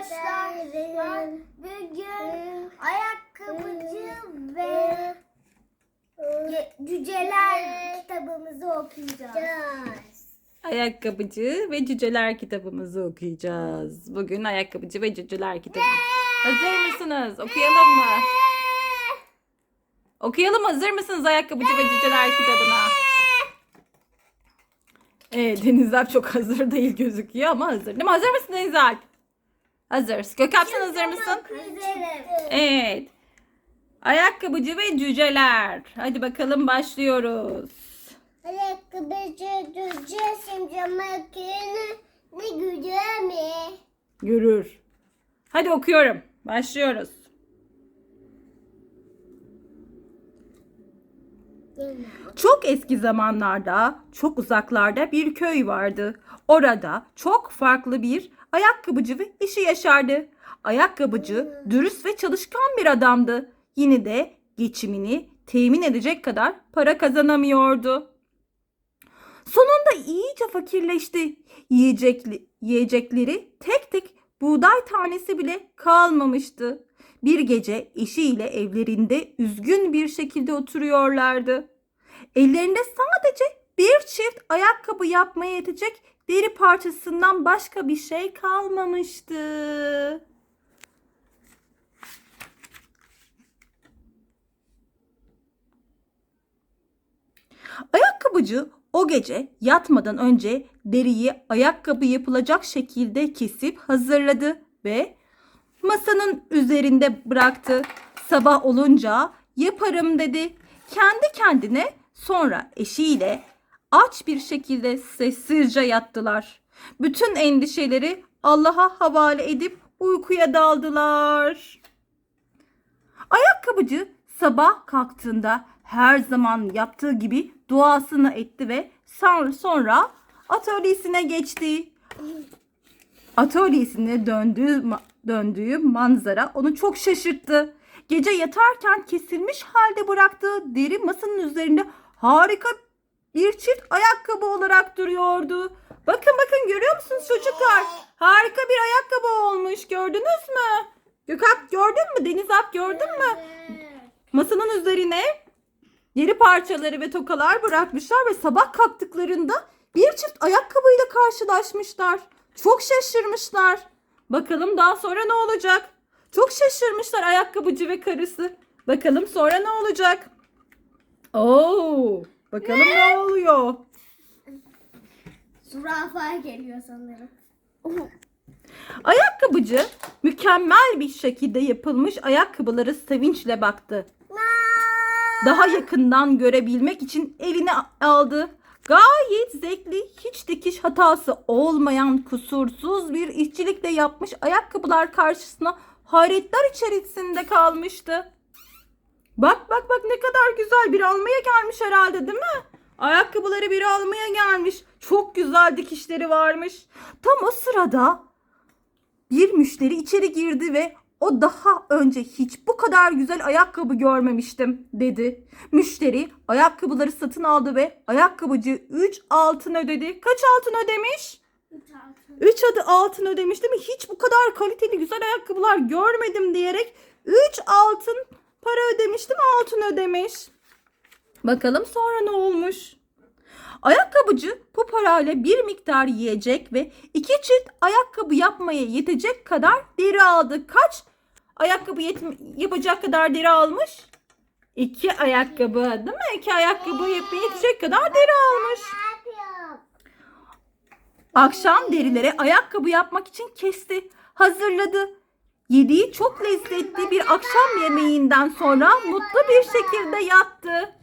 Arkadaşlar bugün ayakkabıcı ve cüceler kitabımızı okuyacağız. Ayakkabıcı ve Cüceler kitabımızı okuyacağız. Bugün Ayakkabıcı ve Cüceler kitabı. Hazır mısınız? Okuyalım mı? Okuyalım hazır mısınız Ayakkabıcı ve Cüceler kitabına? Evet Deniz Alp çok hazır değil gözüküyor ama hazır. Değil mi? Hazır mısın Deniz Alp? Hazır. Gökhan sen hazır mısın? Üzerim. Evet. Ayakkabıcı ve Cüceler. Hadi bakalım başlıyoruz. Ayakkabıcı cüce şimdi makine ne güzel mi? Görür. Hadi okuyorum. Başlıyoruz. Çok eski zamanlarda, çok uzaklarda bir köy vardı. Orada çok farklı bir ayakkabıcı ve eşi yaşardı. Ayakkabıcı dürüst ve çalışkan bir adamdı. Yine de geçimini temin edecek kadar para kazanamıyordu. Sonunda iyice fakirleşti. Yiyecekli, yiyecekleri tek tek buğday tanesi bile kalmamıştı. Bir gece eşiyle evlerinde üzgün bir şekilde oturuyorlardı. Ellerinde sadece bir çift ayakkabı yapmaya yetecek deri parçasından başka bir şey kalmamıştı. Ayakkabıcı o gece yatmadan önce deriyi ayakkabı yapılacak şekilde kesip hazırladı ve masanın üzerinde bıraktı. Sabah olunca yaparım dedi. Kendi kendine sonra eşiyle aç bir şekilde sessizce yattılar. Bütün endişeleri Allah'a havale edip uykuya daldılar. Ayakkabıcı sabah kalktığında her zaman yaptığı gibi duasını etti ve sonra, atölyesine geçti. Atölyesine döndüğü, döndüğü manzara onu çok şaşırttı. Gece yatarken kesilmiş halde bıraktığı deri masanın üzerinde harika bir çift ayakkabı olarak duruyordu. Bakın bakın görüyor musunuz çocuklar? Harika bir ayakkabı olmuş gördünüz mü? Gökalp gördün mü? Deniz Alp gördün mü? Masanın üzerine deri parçaları ve tokalar bırakmışlar ve sabah kalktıklarında bir çift ayakkabıyla karşılaşmışlar. Çok şaşırmışlar. Bakalım daha sonra ne olacak? Çok şaşırmışlar ayakkabıcı ve karısı. Bakalım sonra ne olacak? Oo, bakalım ne oluyor? Zürafa geliyor sanırım. Ayakkabıcı mükemmel bir şekilde yapılmış ayakkabıları sevinçle baktı. Daha yakından görebilmek için eline aldı. Gayet zevkli, hiç dikiş hatası olmayan kusursuz bir işçilikle yapmış ayakkabılar karşısına hayretler içerisinde kalmıştı. Bak bak bak ne kadar güzel bir almaya gelmiş herhalde değil mi? Ayakkabıları bir almaya gelmiş. Çok güzel dikişleri varmış. Tam o sırada bir müşteri içeri girdi ve o daha önce hiç bu kadar güzel ayakkabı görmemiştim dedi. Müşteri ayakkabıları satın aldı ve ayakkabıcı 3 altın ödedi. Kaç altın ödemiş? 3 adı altın ödemiş değil mi? Hiç bu kadar kaliteli güzel ayakkabılar görmedim diyerek 3 altın para ödemiş değil mi? Altın ödemiş. Bakalım sonra ne olmuş? Ayakkabıcı bu parayla bir miktar yiyecek ve iki çift ayakkabı yapmaya yetecek kadar deri aldı. Kaç ayakkabı yapacak kadar deri almış? İki ayakkabı değil mi? İki ayakkabı yetecek kadar deri almış. Akşam derileri ayakkabı yapmak için kesti, hazırladı. Yediği çok lezzetli bir akşam yemeğinden sonra mutlu bir şekilde yattı.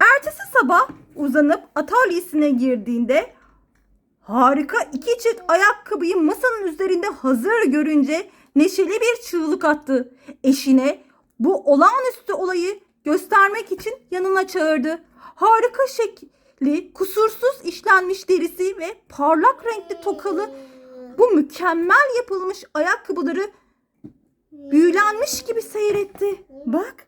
Ertesi sabah uzanıp atölyesine girdiğinde harika iki çift ayakkabıyı masanın üzerinde hazır görünce neşeli bir çığlık attı. Eşine bu olağanüstü olayı göstermek için yanına çağırdı. Harika şekli, kusursuz işlenmiş derisi ve parlak renkli tokalı bu mükemmel yapılmış ayakkabıları büyülenmiş gibi seyretti. Bak,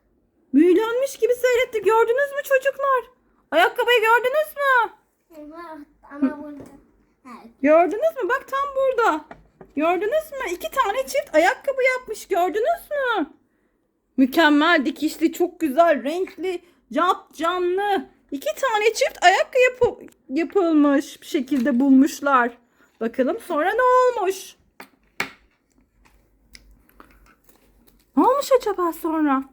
büyülenmiş gibi seyretti. Gördünüz mü çocuklar? Ayakkabıyı gördünüz mü? Ama burada. Gördünüz mü? Bak tam burada. Gördünüz mü? İki tane çift ayakkabı yapmış. Gördünüz mü? Mükemmel dikişli, çok güzel, renkli, cap canlı. İki tane çift ayakkabı yapı- yapılmış bir şekilde bulmuşlar. Bakalım sonra ne olmuş? Ne olmuş acaba sonra?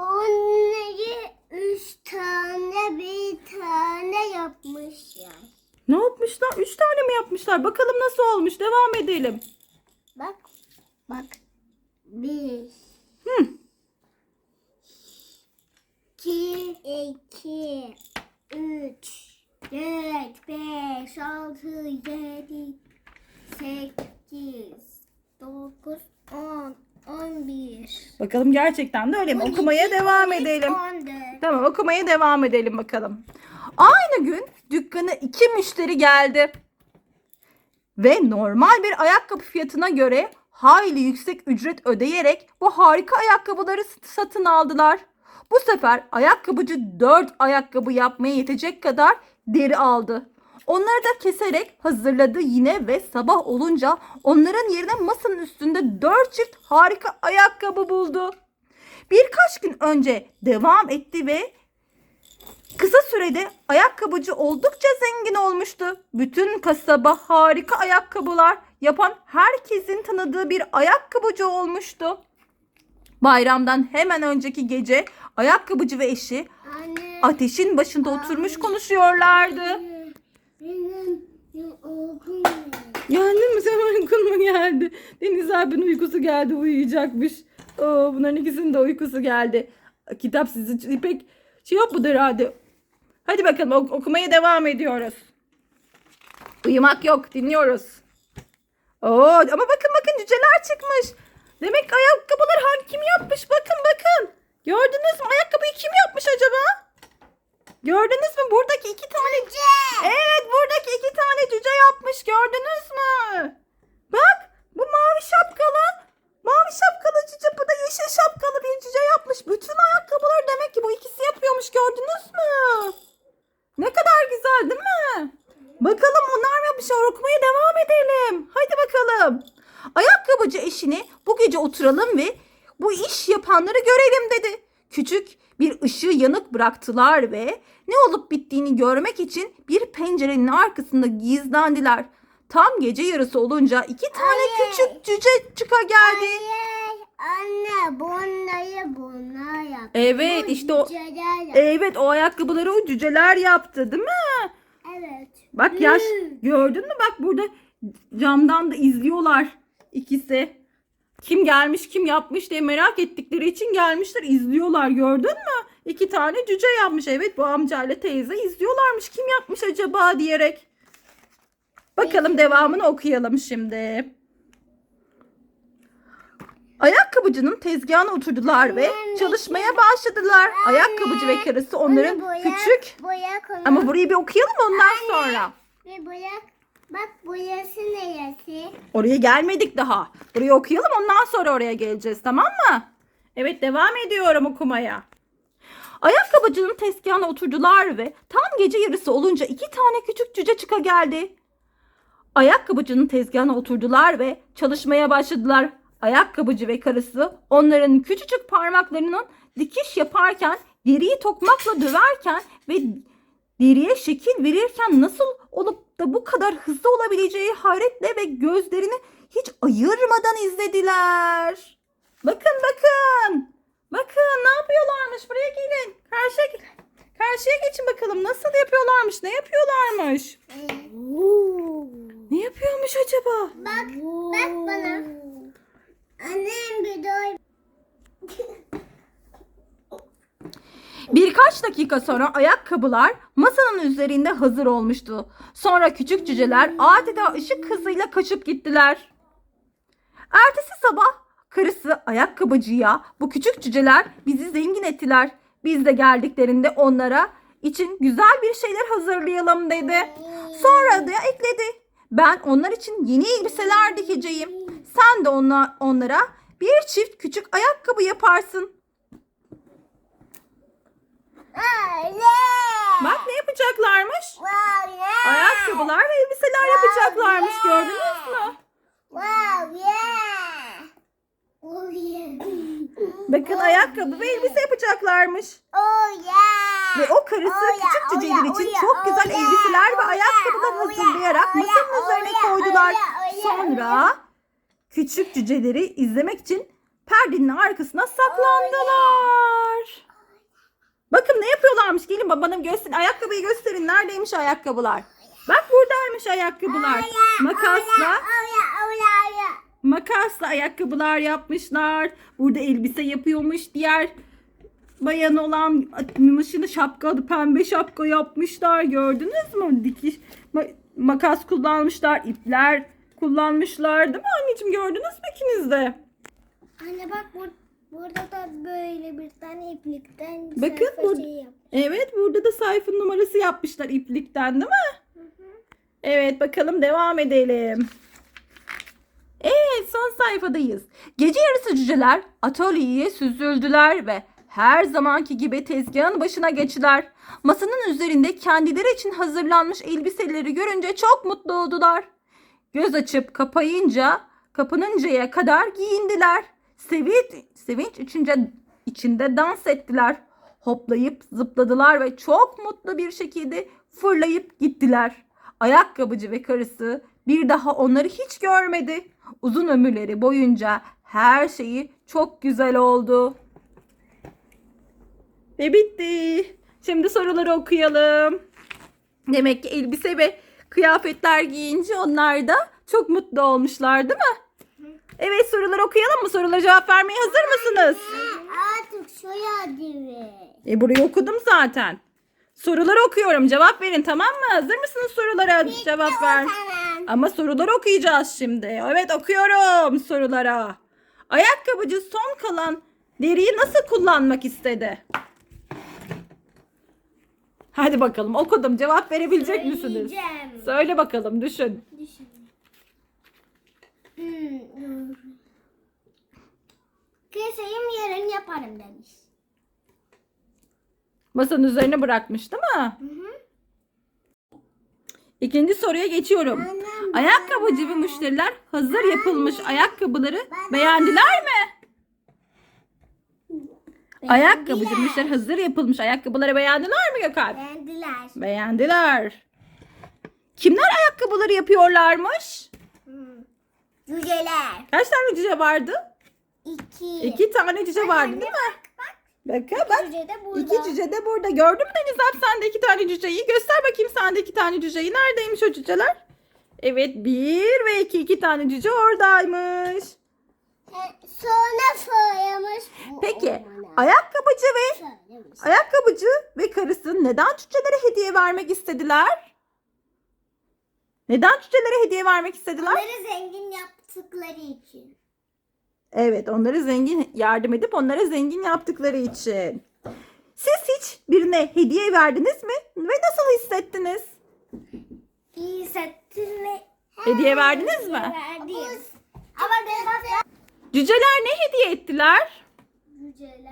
Onları üç tane bir tane yapmışlar. Ne yapmışlar? Üç tane mi yapmışlar? Bakalım nasıl olmuş? Devam edelim. Bak. Bak. Bir. Hı. İki. iki, Üç. Dört. Beş. Altı. Yedi. Sekiz. Dokuz. On. On bir. Bakalım gerçekten de öyle mi? Okumaya devam edelim. On dört. Tamam okumaya devam edelim bakalım. Aynı gün dükkana iki müşteri geldi. Ve normal bir ayakkabı fiyatına göre hayli yüksek ücret ödeyerek bu harika ayakkabıları satın aldılar. Bu sefer ayakkabıcı 4 ayakkabı yapmaya yetecek kadar deri aldı. Onları da keserek hazırladı yine ve sabah olunca onların yerine masanın üstünde 4 çift harika ayakkabı buldu. Birkaç gün önce devam etti ve kısa sürede ayakkabıcı oldukça zengin olmuştu. Bütün kasaba harika ayakkabılar yapan herkesin tanıdığı bir ayakkabıcı olmuştu. Bayramdan hemen önceki gece ayakkabıcı ve eşi Anne. ateşin başında oturmuş konuşuyorlardı. Benim uykum Geldi mi sen uykun mu geldi? Deniz abinin uykusu geldi uyuyacakmış. Oo, bunların ikisinin de uykusu geldi. Kitap sizi İpek şey yok mu herhalde? Hadi bakalım ok- okumaya devam ediyoruz. Uyumak yok dinliyoruz. Oo, ama bakın bakın cüceler çıkmış. Demek ayakkabılar hangi kim yapmış bakın bakın. Gördünüz mü ayakkabıyı kim yapmış acaba? Gördünüz mü buradaki iki tane Evet buradaki iki tane cüce yapmış gördünüz mü? Bak bu mavi şapkalı. Mavi şapkalı cüce bu da yeşil şapkalı bir cüce yapmış. Bütün ayakkabıları demek ki bu ikisi yapıyormuş gördünüz mü? Ne kadar güzel değil mi? Bakalım onlar mı yapmışlar okumaya devam edelim. Hadi bakalım. Ayakkabıcı eşini bu gece oturalım ve bu iş yapanları görelim dedi. Küçük bir ışığı yanık bıraktılar ve olup bittiğini görmek için bir pencerenin arkasında gizlendiler. Tam gece yarısı olunca iki tane Anne. küçük cüce çıka geldi. Anne, anne bunları bunlar yap. Evet Bu işte o cüceler yap. Evet o ayakkabıları o cüceler yaptı değil mi? Evet. Bak yaş Hmm. gördün mü bak burada camdan da izliyorlar ikisi. Kim gelmiş kim yapmış diye merak ettikleri için gelmişler izliyorlar gördün mü? İki tane cüce yapmış evet bu amcayla teyze izliyorlarmış kim yapmış acaba diyerek. Bakalım devamını okuyalım şimdi. Ayakkabıcının tezgahına oturdular ve çalışmaya başladılar. Ayakkabıcı ve karısı onların küçük ama burayı bir okuyalım ondan sonra. Bir boya. Bak boyası neresi? Oraya gelmedik daha. Burayı okuyalım ondan sonra oraya geleceğiz tamam mı? Evet devam ediyorum okumaya. Ayakkabıcının tezgahına oturdular ve tam gece yarısı olunca iki tane küçük cüce çıka geldi. Ayakkabıcının tezgahına oturdular ve çalışmaya başladılar. Ayakkabıcı ve karısı onların küçücük parmaklarının dikiş yaparken, deriyi tokmakla döverken ve deriye şekil verirken nasıl olup da bu kadar hızlı olabileceği hayretle ve gözlerini hiç ayırmadan izlediler. Bakın bakın. Bakın ne yapıyorlarmış buraya gelin. Karşıya karşıya geçin bakalım nasıl yapıyorlarmış ne yapıyorlarmış. Ne yapıyormuş acaba? Bak, bak bana. Annem bir doy. Birkaç dakika sonra ayakkabılar masanın üzerinde hazır olmuştu. Sonra küçük cüceler adeta ışık hızıyla kaçıp gittiler. Ertesi sabah karısı ayakkabıcıya bu küçük cüceler bizi zengin ettiler. Biz de geldiklerinde onlara için güzel bir şeyler hazırlayalım dedi. Sonra da ekledi. Ben onlar için yeni elbiseler dikeceğim. Sen de ona, onlara bir çift küçük ayakkabı yaparsın. Bak ne yapacaklarmış? Ayakkabılar ve elbiseler yapacaklarmış gördünüz mü? Yeah. Oh yeah. Bakın ayakkabı ve elbise yapacaklarmış. Oh yeah. Ve o karısı Oh küçük oh cüceler ya, için oh çok oh güzel ya, elbiseler ve oh ya, ayakkabılar oh ya, hazırlayarak oh masanın oh üzerine ya, koydular. oh oh ya, Sonra küçük cüceleri izlemek için perdenin arkasına saklandılar. Bakın ne yapıyorlarmış. Gelin babana gösterin. Ayakkabıyı gösterin. Neredeymiş ayakkabılar? Bak buradaymış ayakkabılar. Makasla Makasla ayakkabılar yapmışlar. Burada elbise yapıyormuş. Diğer bayan olan mışını şapka, pembe şapka yapmışlar. Gördünüz mü? Dikiş ma- makas kullanmışlar, ipler kullanmışlar. Değil mi anneciğim? Gördünüz mü ikiniz de? Anne bak bur burada da böyle bir tane iplikten Bakın sayfa bu- şey. Evet, burada da sayfa numarası yapmışlar iplikten, değil mi? Evet, bakalım devam edelim. Evet, son sayfadayız. Gece yarısı cüceler atölyeye süzüldüler ve her zamanki gibi tezgahın başına geçtiler. Masanın üzerinde kendileri için hazırlanmış elbiseleri görünce çok mutlu oldular. Göz açıp kapayınca, kapanıncaya kadar giyindiler. Sevinç, sevinç içince, içinde dans ettiler. Hoplayıp zıpladılar ve çok mutlu bir şekilde fırlayıp gittiler. Ayakkabıcı ve karısı bir daha onları hiç görmedi. Uzun ömürleri boyunca her şeyi çok güzel oldu. Ve bitti. Şimdi soruları okuyalım. Demek ki elbise ve kıyafetler giyince onlar da çok mutlu olmuşlar değil mi? Evet soruları okuyalım mı? Sorulara cevap vermeye hazır mısınız? Artık şuraya. E burayı okudum zaten. Soruları okuyorum. Cevap verin tamam mı? Hazır mısınız sorulara cevap ver? Ama soruları okuyacağız şimdi. Evet okuyorum sorulara. Ayakkabıcı son kalan deriyi nasıl kullanmak istedi? Hadi bakalım okudum. Cevap verebilecek misiniz? Söyleyeceğim. Söyle bakalım düşün. Düşün. Hmm. Keseyim yarın yaparım demiş. Masanın üzerine bırakmış değil mi? Hı hı. İkinci soruya geçiyorum. Ayakkabıcı ve müşteriler hazır yapılmış ayakkabıları beğendiler mi? Ayakkabıcı müşteri hazır yapılmış ayakkabıları beğendiler mi Gökalp? Beğendiler. Beğendiler. Kimler ayakkabıları yapıyorlarmış? Hmm. Cüceler. Kaç tane cüce vardı? İki. İki tane cüce vardı değil mi? Bak. Bakın bak. Cüce de burada. İki cüce de burada. Gördün mü Deniz abi sen de iki tane cüceyi? Göster bakayım sen de iki tane cüceyi. Neredeymiş o cüceler? Evet bir ve iki. iki tane cüce oradaymış. Sonra bu Peki ayakkabıcı ve ayakkabıcı ve karısı neden cücelere hediye vermek istediler? Neden cücelere hediye vermek istediler? Onları zengin yaptıkları için. Evet onları zengin yardım edip onlara zengin yaptıkları için. Siz hiç birine hediye verdiniz mi? Ve nasıl hissettiniz? İyi hissettin mi? Hediye verdiniz mi? Verdim. Ama. Cüceler ne hediye ettiler? Cüceler.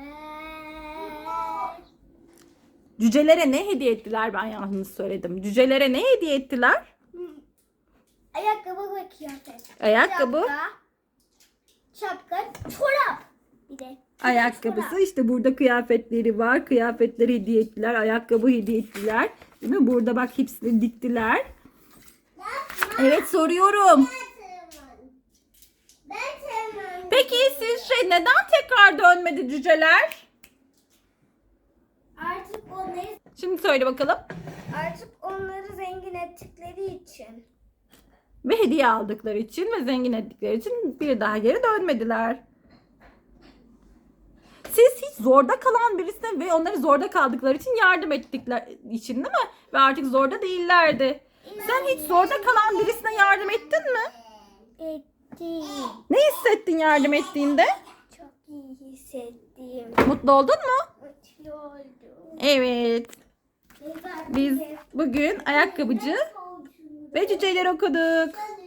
Cücelere ne hediye ettiler? Ben yanlış söyledim. Cücelere ne hediye ettiler? Ayakkabı ve kıyafet. Ayakkabı, Şapka. Şapka. Çorap. Bir de. ayakkabısı. işte burada kıyafetleri var. Kıyafetleri hediye ettiler. Ayakkabı hediye ettiler. Değil mi? Burada bak hepsini diktiler. Evet soruyorum. Ben sevmem. Peki sizce neden tekrar dönmedi cüceler? Artık onları Şimdi söyle bakalım. artık onları zengin ettikleri için. Ve hediye aldıkları için ve zengin ettikleri için bir daha geri dönmediler. Siz hiç zorda kalan birisine ve onları zorda kaldıkları için yardım ettikleri için değil mi? Ve artık zorda değillerdi. Sen hiç zorda kalan birisine yardım ettin mi? Ettim. Ne hissettin yardım ettiğinde? Çok iyi hissettim. Mutlu oldun mu? Mutlu oldum. Evet. Biz bugün ayakkabıcı ve cüceleri okuduk.